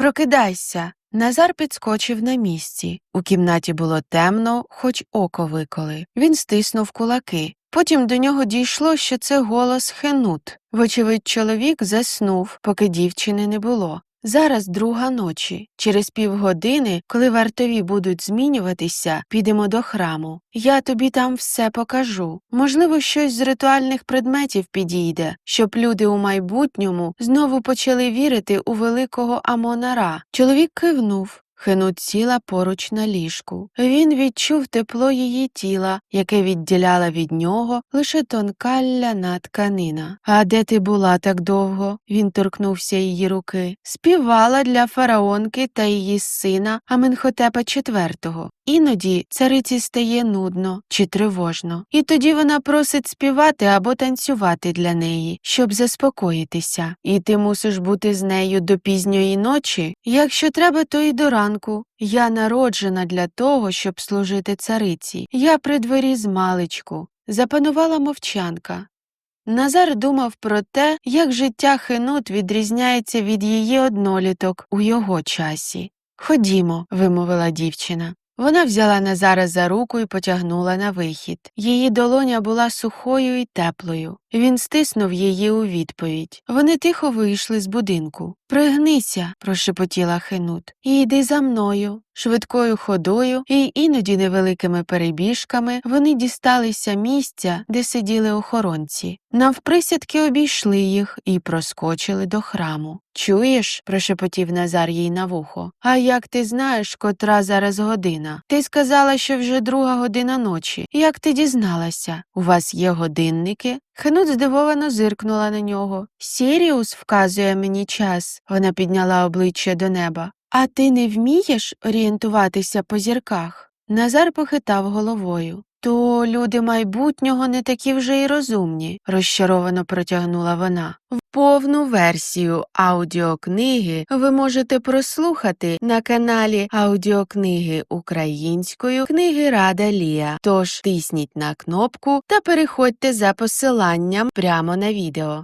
Прокидайся. Назар підскочив на місці. У кімнаті було темно, хоч око виколи. Він стиснув кулаки. Потім до нього дійшло, що це голос Хенут. Вочевидь, чоловік заснув, поки дівчини не було. Зараз друга ночі. Через півгодини, коли вартові будуть змінюватися, підемо до храму. Я тобі там все покажу. Можливо, щось з ритуальних предметів підійде, щоб люди у майбутньому знову почали вірити у великого Амона-Ра. Чоловік кивнув. Хенут сіла поруч на ліжку. Він відчув тепло її тіла, яке відділяла від нього лише тонка ляна тканина. А де ти була так довго? Він торкнувся її руки. Співала для фараонки та її сина Аменхотепа IV. Іноді цариці стає нудно чи тривожно, і тоді вона просить співати або танцювати для неї, щоб заспокоїтися. І ти мусиш бути з нею до пізньої ночі. Якщо треба, то і до ранку. Я народжена для того, щоб служити цариці. Я при дворі з маличку. Запанувала мовчанка. Назар думав про те, як життя Хенут відрізняється від її одноліток у його часі. Ходімо, вимовила дівчина. Вона взяла Назара за руку і потягнула на вихід. Її долоня була сухою і теплою. Він стиснув її у відповідь. Вони тихо вийшли з будинку. Пригнися, прошепотіла Хенут, і йди за мною. Швидкою ходою і іноді невеликими перебіжками вони дісталися місця, де сиділи охоронці. Навприсядки обійшли їх і проскочили до храму. Чуєш? прошепотів Назар їй на вухо. А як ти знаєш, котра зараз година? Ти сказала, що вже друга година ночі. Як ти дізналася? У вас є годинники? Хенут здивовано зиркнула на нього. Сіріус вказує мені час. Вона підняла обличчя до неба. А ти не вмієш орієнтуватися по зірках? Назар похитав головою. То люди майбутнього не такі вже й розумні, розчаровано протягнула вона. Повну версію аудіокниги ви можете прослухати на каналі аудіокниги українською книги Рада Лія. Тож тисніть на кнопку та переходьте за посиланням прямо на відео.